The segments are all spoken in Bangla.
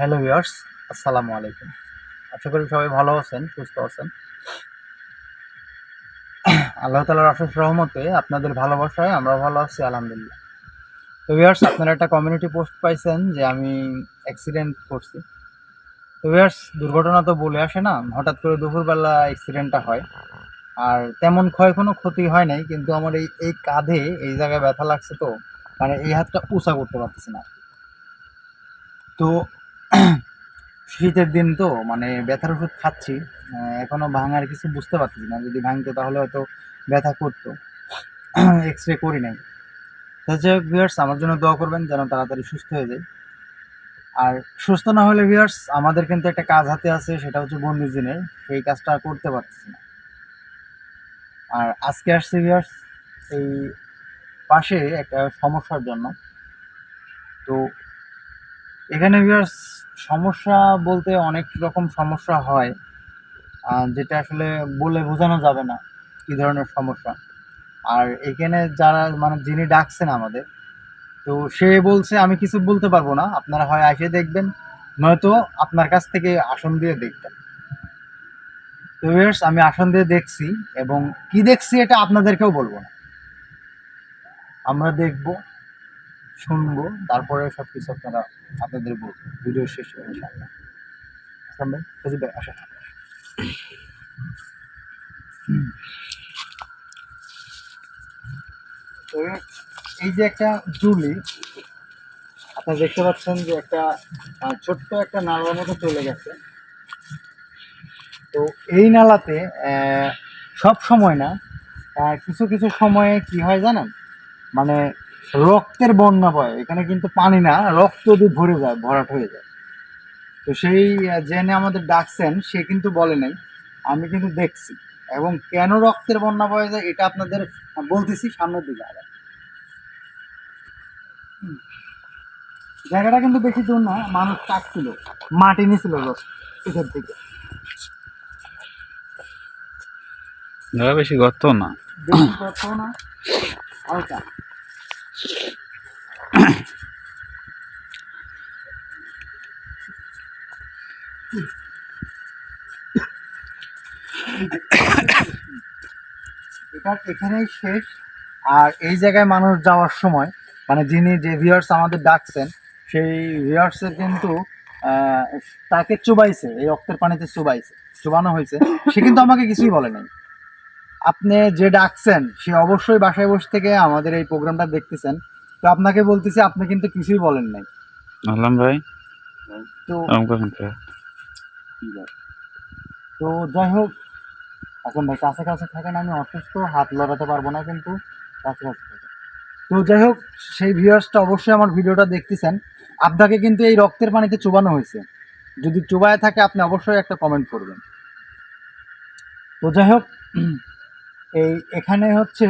হ্যালো ভিউয়ার্স, আসসালামু আলাইকুম। আশা করি সবাই ভালো আছেন, সুস্থ আছেন। আল্লাহ তালার অশেষ রহমতে আপনাদের ভালোবাসায় আমরা ভালো আছি, আলহামদুলিল্লাহ। তো ভিউয়ার্স, আপনারা একটা কমিউনিটি পোস্ট পাইছেন যে আমি অ্যাক্সিডেন্ট করছি। তো ভিউয়ার্স, দুর্ঘটনা তো বলে আসে না, হঠাৎ করে দুপুরবেলা অ্যাক্সিডেন্টটা হয়। আর তেমন ক্ষয় কোনো ক্ষতি হয় নাই, কিন্তু আমার এই এই কাঁধে, এই জায়গায় ব্যথা লাগছে তো মানে এই হাতটা উঁচা করতে পারতেছি না। তো শীতের দিন তো মানে ব্যথার ওষুধ খাচ্ছি। আহ, এখনও ভাঙার কিছু বুঝতে পারছি না। যদি ভাঙতো তাহলে হয়তো ব্যথা করতো। এক্স রে করি নাই। তো যাই হোক ভিউয়ার্স আমার জন্য দোয়া করবেন যেন তাড়াতাড়ি সুস্থ হয়ে যায়। আর সুস্থ না হলে ভিউয়ার্স আমাদের কিন্তু একটা কাজ হাতে আছে সেটা হচ্ছে বন্দিজিনের সেই কাজটা করতে পারতেছি না। আর আজকে আসছি ভিউয়ার্স এই পাশে একটা সমস্যার জন্য। তো এখানে ভিউয়ার্স সমস্যা বলতে অনেক রকম সমস্যা হয় যেটা আসলে বলে বোঝানো যাবে না কি ধরনের সমস্যা। আর এখানে যারা মানে যিনি ডাকছেন আমাদের, তো সে বলছে, আমি কিছু বলতে পারব না, আপনারা হয় এসে দেখবেন, নয়তো আপনার কাছ থেকে আসন দিয়ে দেখবেন। তো ভিউয়ার্স আমি আসন দিয়ে দেখছি, এবং কি দেখছি এটা আপনাদেরকেও বলব না। আমরা দেখব। শুনব, তারপরে সব কিছু আপনারা আপনাদের বলব ভিডিও শেষে ইনশাআল্লাহ। আসলাম ভাই তো এই যে একটা জুলি আপনারা দেখতে পাচ্ছেন যে একটা ছোট্ট একটা নালার মতো চলে গেছে। তো এই নালাতে সব সময় না কিছু কিছু সময়ে কি হয় জানেন? মানে রক্তের বন্যা বয় এখানে কিন্তু পানি না রক্ত দিয়ে ভরে যায় ভরাট হয়ে যায়। তো সেই জেনে আমাদের ডাকছেন সে কিন্তু বলে নাই। আমি কিন্তু দেখছি। এবং কেন রক্তের বন্যা বয়ে যায় এটা আপনাদের বলতেছি সামনের দিকে আবার। জায়গাটা কিন্তু বেশি দূর না মানুষ কাটছিল মাটি নিছিল পিছের দিকে বেশি গর্ত না। বেশি কত না হালকা। এখানেই শেষ। আর এই জায়গায় মানুষ যাওয়ার সময় মানে যিনি, যে ভিউয়ার্স আমাদের ডাকছেন, সেই ভিউয়ার্সের কিন্তু তাকে চুবাইছে, এই রক্তের পানিতে চুবাইছে, চুবানো হয়েছে। সে কিন্তু আমাকে কিছুই বলে নাই। আপনি যে ডাকছেন সে অবশ্যই বাসায় বসে থেকে আমাদের এই প্রোগ্রামটা দেখতেছেন। তো আপনাকে বলতেছি আপনি কিন্তু কিছুই বলেন নাই। আলম ভাই? তো। তো যাই হোক এখন ভাই কাছে কাছে থাকেন আমি অসুস্থ হাত লড়াতে পারব না কিন্তু কাছে কাছে থাকেন। তো যাই হোক সেই ভিউয়ার্সটা অবশ্যই আমার ভিডিওটা দেখতেছেন। আপনাকে কিন্তু এই রক্তের পানিতে চুবানো হয়েছে। যদি চুবায় থাকে আপনি অবশ্যই একটা কমেন্ট করবেন। তো যাই হোক এই এখানে হচ্ছে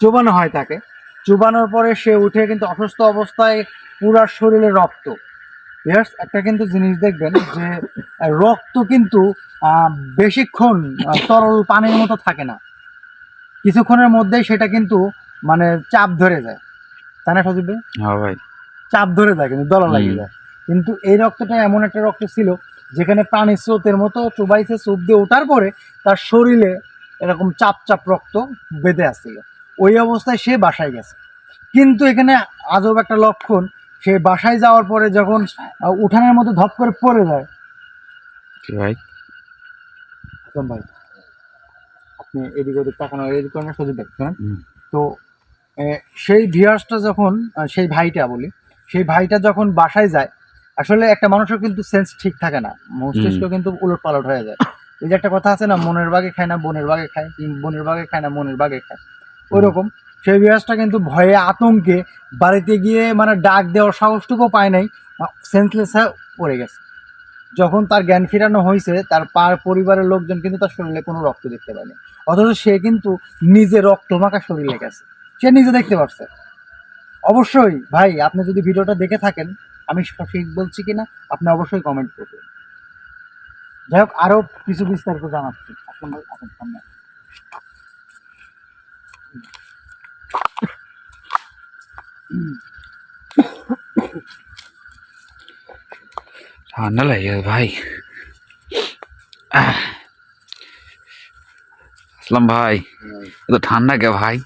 চুবানো হয় তাকে। চুবানোর পরে সে উঠে কিন্তু অসুস্থ অবস্থায় পুরা শরীরে রক্ত। Yes, একটা কিন্তু জিনিস দেখবেন যে রক্ত কিন্তু বেশিক্ষণ তরল পানির মতো থাকে না। কিছুক্ষণের মধ্যেই সেটা কিন্তু মানে চাপ ধরে যায়। তাই না সজীব ভাই? হ্যাঁ চাপ ধরে যায় কিন্তু দলা লাগিয়ে যায়। কিন্তু এই রক্তটা এমন একটা রক্ত ছিল যেখানে পানির স্রোতের মতো চুবাইছে চুপ দিয়ে ওঠার পরে তার শরীরে এরকম চাপ চাপ রক্ত বেঁধে আসছিল। ওই অবস্থায় সে বাসায় গেছে। কিন্তু এখানে আজব একটা লক্ষণ সে বাসায় যাওয়ার পরে যখন উঠানের মতো ধপ করে পড়ে যায়। ভাই? ভাই আপনি এদিক ওদিক তাকানো এদিক করেন শোনেন। তো সেই ভিউয়ার্সটা যখন সেই ভাইটা বলি সেই ভাইটা যখন বাসায় যায় আসলে একটা মানুষের কিন্তু সেন্স ঠিক থাকে না। মস্তিষ্ক কিন্তু উলট পালট হয়ে যায়। এই যে একটা কথা আছে না মনের বাগে খায় না বনের বাগে খায় কি বনের বাগে খায় না মনের বাগে খায়। ওই রকম সেই ভিউয়ার্সটা কিন্তু ভয়ে আতঙ্কে বাড়িতে গিয়ে মানে ডাক দেওয়ার সাহসটুকু পায় নাই সেন্সলেস হয়ে পড়ে গেছে। যখন তার জ্ঞান ফিরানো হয়েছে তার পার পরিবারের লোকজন কিন্তু তার শরীরে কোনো রক্ত দেখতে পায়নি। অথচ সে কিন্তু নিজে রক্ত মাখা শরীরে গেছে। সে নিজে দেখতে পারছে। অবশ্যই ভাই আপনি যদি ভিডিওটা দেখে থাকেন আমি সঠিক বলছি কিনা আপনি অবশ্যই কমেন্ট করবেন। যাই হোক আরও কিছু বিস্তারিত জানাচ্ছি। সামনে। ঠান্ডা লাগে ভাই। আসলাম ভাই। ঠান্ডা কে ভাই?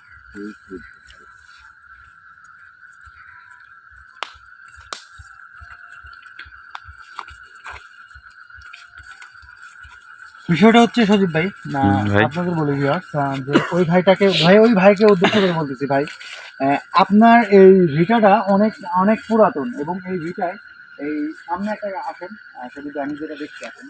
বিষয়টা হচ্ছে সজীব ভাই না আপনাদের বলে যে ওই ভাইটাকে ভাই ওই ভাইকে উদ্দেশ্য করে বলতেছি ভাই আপনার এই ভিটাটা অনেক অনেক পুরাতন এবং এই ভিটায় এই সামনে একটা আসেন সজীব আমি যেটা দেখছি আসেন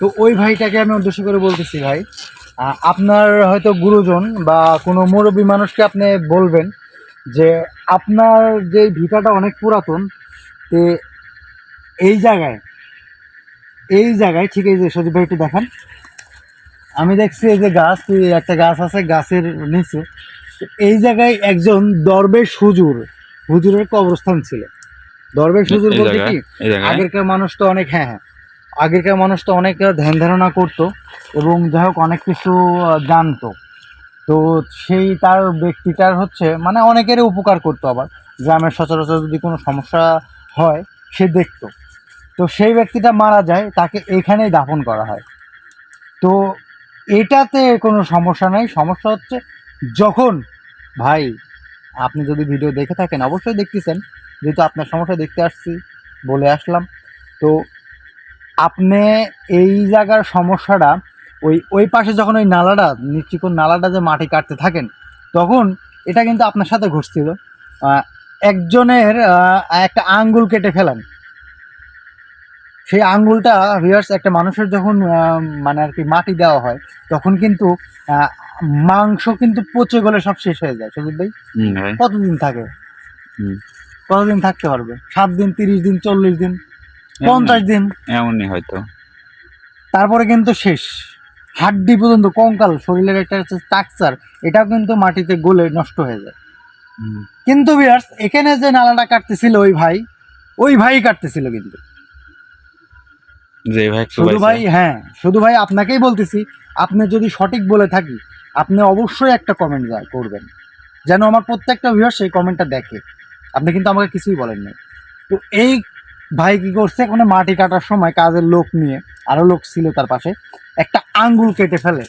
তো ওই ভাইটাকে আমি উদ্দেশ্য করে বলতেছি ভাই আপনার হয়তো গুরুজন বা কোনো মুরব্বী মানুষকে আপনি বলবেন যে আপনার যে ভিটাটা অনেক পুরাতন, তে এই জায়গায় এই জায়গায় ঠিক এই যে সজীব ভাই একটু দেখান। আমি দেখছি এই যে গাছ একটা গাছ আছে গাছের নিচে। তো এই জায়গায় একজন দরবেশ হুজুর হুজুরের কবরস্থান ছিল। দরবেশ হুজুর বলতে কি? আগেরকার মানুষ তো অনেক হ্যাঁ হ্যাঁ। আগেরকার মানুষ তো অনেক ধ্যান ধারণা করতো এবং যাই হোক অনেক কিছু জানতো। তো সেই তার ব্যক্তিটার হচ্ছে মানে অনেকেরই উপকার করতো আবার। গ্রামের সচরাচর যদি কোনো সমস্যা হয় সে দেখতো। তো সেই ব্যক্তিটা মারা যায়, তাকে এখানেই দাফন করা হয়। তো এটাতে কোনো সমস্যা নাই। সমস্যা হচ্ছে যখন, ভাই, আপনি যদি ভিডিও দেখে থাকেন, অবশ্যই দেখতেছেন। যেহেতু আপনার সমস্যা দেখতে আসছি, বলে আসলাম। তো আপনি এই জায়গার সমস্যাটা, ওই ওই পাশে যখন ওই নালাটা নিশ্চিকোণ নালাটা যে মাটি কাটতে থাকেন, তখন এটা কিন্তু আপনার সাথে ঘটছিল। একজনের একটা আঙ্গুল কেটে ফেলেন। সেই আঙুলটা ভিউয়ার্স একটা মানুষের যখন মানে আর কি মাটি দেওয়া হয় তখন কিন্তু মাংস কিন্তু পচে গলে সব শেষ হয়ে যায় সুজিত ভাই। কতদিন থাকে? কতদিন থাকতে পারবে? সাত দিন তিরিশ দিন চল্লিশ দিন পঞ্চাশ দিন। এমনই হয়তো। তারপরে কিন্তু শেষ। হাড্ডি পর্যন্ত কঙ্কাল শরীরের একটা স্ট্রাকচার এটাও কিন্তু মাটিতে গলে নষ্ট হয়ে যায়। কিন্তু বিয়ার্স এখানে যে নালাটা কাটতেছিল ওই ভাই ওই ভাই কাটতেছিল কিন্তু। শুধু ভাই হ্যাঁ শুধু ভাই আপনাকেই বলতেছি আপনি যদি সঠিক বলে থাকি আপনি অবশ্যই একটা কমেন্ট করবেন। যেন আমার প্রত্যেকটা ভিউয়ার সেই কমেন্টটা দেখে। আপনি কিন্তু আমাকে কিছুই বলেন নাই। তো এই ভাই কি করছে ওখানে মাটি কাটার সময় কাজের লোক নিয়ে আরও লোক ছিল তার পাশে একটা আঙ্গুল কেটে ফেলে।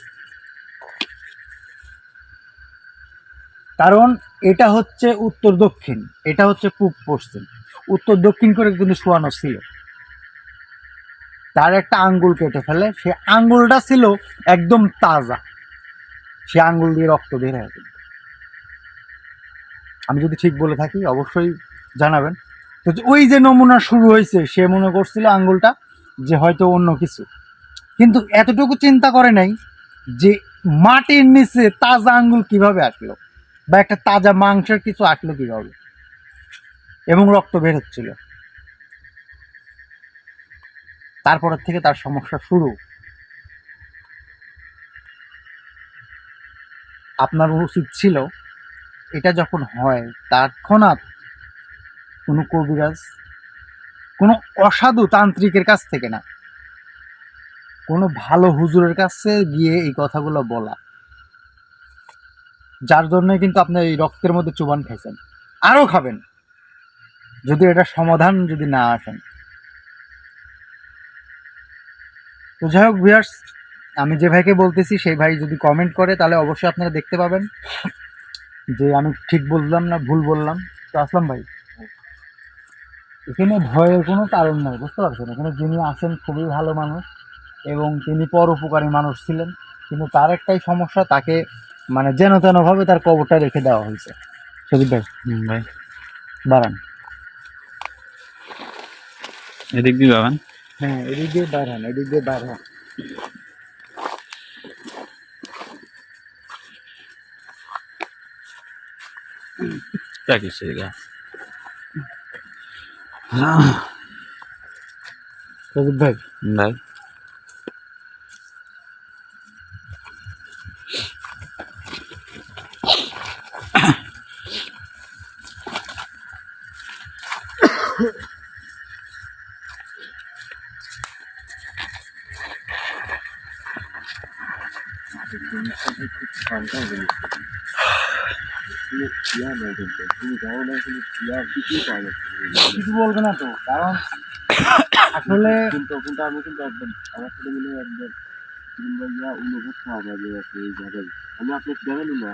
কারণ এটা হচ্ছে উত্তর দক্ষিণ এটা হচ্ছে পূব পশ্চিম। উত্তর দক্ষিণ করে কিন্তু শোয়ানো ছিল। তার একটা আঙ্গুল কেটে ফেলে। সে আঙ্গুলটা ছিল একদম তাজা। সে আঙ্গুল দিয়ে রক্ত বের হয়। আমি যদি ঠিক বলে থাকি, অবশ্যই জানাবেন। তো ওই যে নমুনা শুরু হয়েছে, সে মনে করছিল আঙ্গুলটা যে হয়তো অন্য কিছু। কিন্তু এতটুকু চিন্তা করে নাই যে মাটির নিচে তাজা আঙ্গুল কীভাবে আসলো বা একটা তাজা মাংসের কিছু আসলো কীভাবে। এবং রক্ত বের হচ্ছিল। তারপরের থেকে তার সমস্যা শুরু। আপনার উচিত ছিল, এটা যখন হয় তৎক্ষণাৎ কোনো কবিরাজ, কোনো অসাধু তান্ত্রিকের কাছ থেকে না, কোনো ভালো হুজুরের কাছে গিয়ে এই কথাগুলো বলা। যার জন্য কিন্তু আপনি এই রক্তের মধ্যে চুবান খাইছেন। আরও খাবেন। যদি এটা সমাধান যদি না আসেন। তো যাই হোক ভিয়ার্স আমি যে ভাইকে বলতেছি সেই ভাই যদি কমেন্ট করে তাহলে অবশ্যই আপনারা দেখতে পাবেন। যে আমি ঠিক বললাম না ভুল বললাম? তো আসলাম ভাই। এখানে ভয়ের কোনো কারণ নাই বুঝতে পারছেন? এখানে যিনি আসেন খুবই ভালো মানুষ এবং তিনি পরোপকারী মানুষ ছিলেন কিন্তু তার একটাই সমস্যা তাকে মানে যেন তেনভাবে তার কবরটা রেখে দেওয়া হয়েছে। সদীপ ভাই। হুম ভাই। বাড়ান এদিক দিয়ে যাবেন। হ্যাঁ এদিক দিয়ে বাড়ান এদিক দিয়ে বাড়ান क्या किसी का প্রদীপ ভাই কিছু বলবে না তো, কারণ আসলে কিন্তু কিন্তু আমি কিন্তু একদম আমার সাথে মিলে একদম কিংবা অনুভব পাওয়া আছে এই জায়গায়। আমি আপনাকে দেখানো না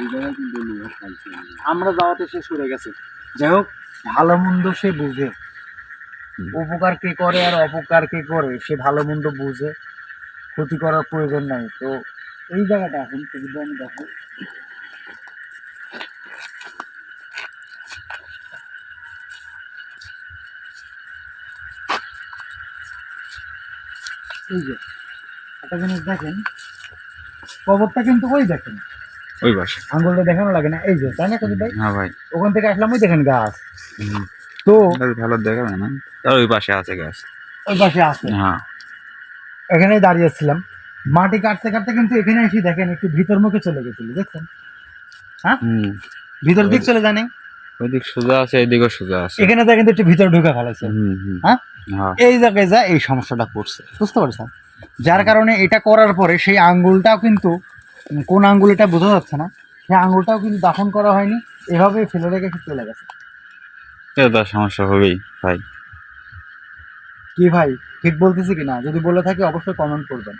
এই জায়গায় কিন্তু অনুভব পাইছি আমরা যাওয়াতে সে সরে গেছে। যাই হোক, ভালো মন্দ সে বুঝে। উপকার কে করে আর অপকার কে করে, সে ভালো মন্দ বুঝে। ক্ষতি করার প্রয়োজন নাই। তো এই জায়গাটা এখন যদি আমি দেখো। এই যে একটা জিনিস দেখেন কবরটা কিন্তু ওই দেখেন। ওই পাশে। আঙ্গুলটা দেখানো লাগে না এই যে তাই না কবি ভাই হ্যাঁ ভাই। ওখান থেকে আসলাম ওই দেখেন গাছ। তো ভালো দেখা যায় না। তার ওই পাশে আছে গাছ। ওই পাশে আছে। হ্যাঁ। এখানেই দাঁড়িয়েছিলাম মাটি কাটতে কাটতে কিন্তু এখানে এসে দেখেন একটু ভিতর মুখে চলে গেছিল দেখছেন? হুম। ভিতর দিক চলে জানি ওইদিক সোজা আছে এইদিকেও সোজা আছে। এখানে দেখেন একটু ভিতরে ঢুকে ফেলাইছে হ্যাঁ? হ্যাঁ। এই জায়গায় যা এই সমস্যাটা করছে। বুঝতে পারছেন? যার কারণে এটা করার পরে সেই আঙ্গুলটাও কিন্তু কোন আঙ্গুল এটা বোঝা যাচ্ছে না সেই আঙ্গুলটাও কিন্তু দাফন করা হয়নি এভাবে ফেলে রেখে চলে গেছে। এটা সমস্যা হবেই ভাই। কি ভাই ঠিক বলতেছি কিনা যদি বলে থাকি অবশ্যই কমেন্ট করবেন।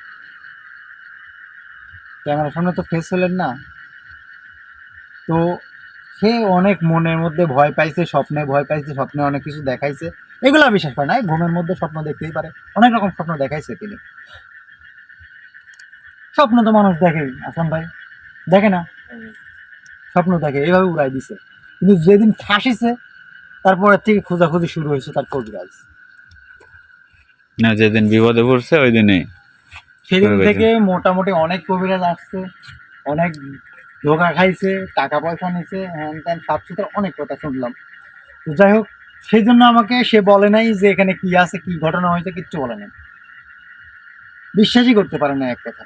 ক্যামেরার সামনে তো ফেস হলেন না। তো সে অনেক মনের মধ্যে ভয় পাইছে স্বপ্নে ভয় পাইছে স্বপ্নে অনেক কিছু দেখাইছে। এগুলো বিশ্বাস পাই না ঘুমের মধ্যে স্বপ্ন দেখতেই পারে। অনেক রকম স্বপ্ন দেখাইছে তিনি। স্বপ্ন তো মানুষ দেখেই আসলাম ভাই। দেখে না? স্বপ্ন দেখে এইভাবে উড়াই দিছে। কিন্তু যেদিন ফাঁসিছে তারপরের থেকে খোঁজাখুঁজি শুরু হয়েছে তার কবিরাজ। না যেদিন বিপদে পড়ছে ওই দিনে সেদিন থেকে মোটামুটি অনেক কবিরাজ আসছে অনেক ধোকা খাইছে টাকা পয়সা নিছে হ্যান ত্যান সুতরাং অনেক কথা শুনলাম। তো যাই হোক সেই জন্য আমাকে সে বলে নাই যে এখানে কি আছে কি ঘটনা হয়েছে কিচ্ছু বলে নাই। বিশ্বাসই করতে পারে না এক কথা।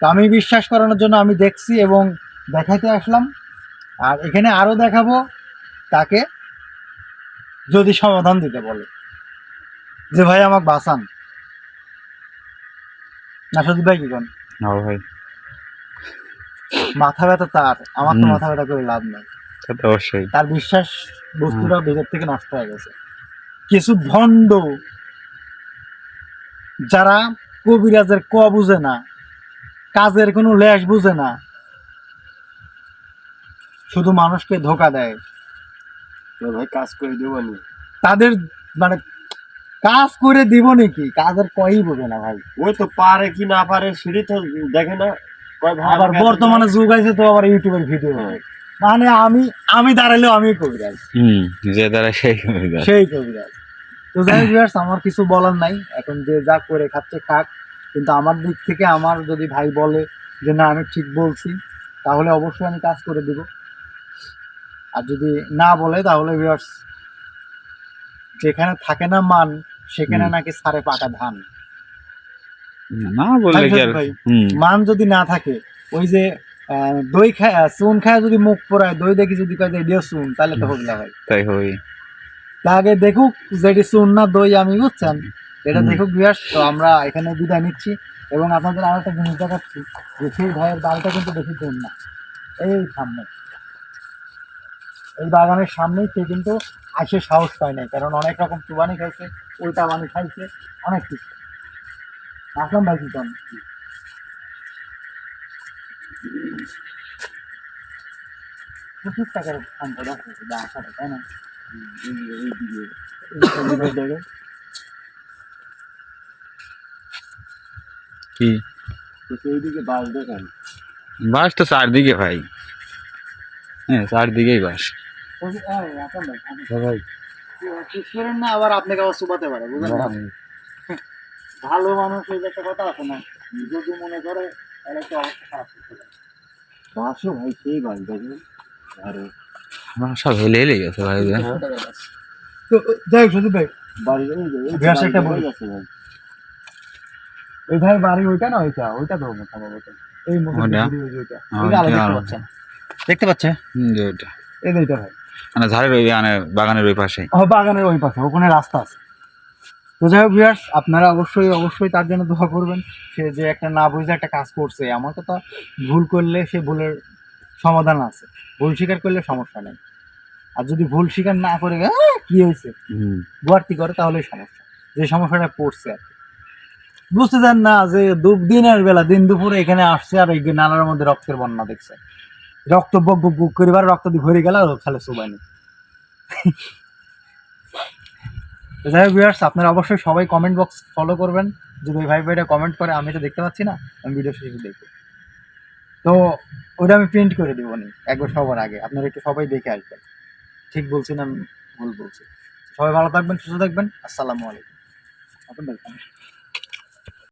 তো আমি বিশ্বাস করানোর জন্য আমি দেখছি এবং দেখাইতে আসলাম। আর এখানে আরও দেখাবো তাকে যদি সমাধান দিতে বলে। যে ভাই আমাকে বাঁচান। না সজিব ভাই কি কোন? ভাই। মাথা ব্যথা তার। আমার তো মাথা ব্যথা করে লাভ নাই। অবশ্যই। তার বিশ্বাস বস্তুটা ভেতর থেকে নষ্ট হয়ে গেছে। কিছু ভণ্ড যারা কবিরাজের ক বুঝে না কাজের কোনো লেশ বুঝে না শুধু মানুষকে ধোকা দেয়। ভাই কাজ করে দেবো তাদের মানে কাজ করে দিব নাকি? কাজের কই বোঝে না ভাই। ওই তো পারে কি না পারে সেটি তো দেখে না। আবার বর্তমানে যুগ আছে তো আবার ইউটিউবের ভিডিও। হ্যাঁ। মানে আমি আমি দাঁড়ালেও আমি কবিরাজ। হুম যে দ্বারা সেই যায় সেই কবিরাজ। তো যাই viewers, আমার কিছু বলার নাই। এখন যে যা করে খাচ্ছে খাক। কিন্তু আমার দিক থেকে আমার যদি ভাই বলে যে না আমি ঠিক বলছি তাহলে অবশ্যই আমি কাজ করে দিব। আর যদি না বলে তাহলে ভিউয়ার্স যেখানে থাকে না মান সেখানে নাকি সারে পাকা ধান। না বললে মান যদি না থাকে ওই যে দই খায় চুন খায় যদি মুখ পোড়ায় দই দেখি যদি কয় এডিও চুন তাহলে তো হবিলা ভাই তাই হই তা আগে দেখুক যেটি চুন না দই আমি বুঝছেন? এটা দেখুক বিয়াস তো আমরা এখানে বিদায় নিচ্ছি এবং আপনাদের আর একটা জিনিস দেখাচ্ছি যে সেই ভাইয়ের বাড়িটা কিন্তু বেশি দূর না। এই সামনে। এই বাগানের সামনেই সে কিন্তু আসে সাহস পায় নাই কারণ অনেক রকম চুবানি খাইছে উল্টা বানি খাইছে অনেক কিছু। আসলাম ভাই কি? প্রচুর টাকার সম্পদ আছে বা আশাটা তাই না কি? সেইদিকে বাস দেখেন বাস তো চারদিকে ভাই। হ্যাঁ চারদিকেই বাস। ভাই। করেন না আবার আপনাকে আবার চুপাতে পারে বুঝলেন না ভালো মানুষ এই একটা কথা আছে না যদি মনে করে তাহলে একটু অবস্থা খারাপ করতে পারে বাসও ভাই সেই বাস দেখেন আরে। বাসা হেলে হেলে গেছে ভাই যে। ছোট কথা আছে। তো যাই হোক সন্দীপ ভাই। বাড়ি ভাই। ওই ভাই। ওইটা না ওইটা ওইটা তো সম্ভবত এই হ্যাঁ, দেখতে পাচ্ছে? ওইটা। এই এইটা ভাই। মানে ঝাড়ের ওই মানে বাগানের ওই পাশে বাগানের ওই পাশে ওখানে রাস্তা আছে। তো যাই হোক ভিউয়ার্স আপনারা অবশ্যই অবশ্যই তার জন্য দোয়া করবেন। সে যে একটা না বুঝে একটা কাজ করছে আমার কথা ভুল করলে সে ভুলের সমাধান আছে। ভুল স্বীকার করলে সমস্যা নেই। আর যদি ভুল স্বীকার না করে "আহ, কি হয়েছে? গুয়ার্তি করে তাহলেই সমস্যা। যে সমস্যাটা পড়ছে আর কি। বুঝতে চান না যে দিনের বেলা দিন দুপুরে এখানে আসছে আর এই নালার মধ্যে রক্তের বন্যা দেখছে। রক্ত বক করিবার রক্ত দিয়ে ভরে গেল আর খালে সুবাইনি তো যাই হোক ভিউয়ার্স আপনারা অবশ্যই সবাই কমেন্ট বক্স ফলো করবেন। যদি ওই ভাই ভাইটা কমেন্ট করে, আমি তো দেখতে পাচ্ছি না, আমি ভিডিও শেষে দেখব। তো ওটা আমি প্রিন্ট করে দেবো নি, একবার সবার আগে। আপনারা একটু সবাই দেখে আসবেন। ঠিক বলছি না আমি ভুল বলছি? সবাই ভালো থাকবেন, সুস্থ থাকবেন। আসসালামু আলাইকুম। আপনার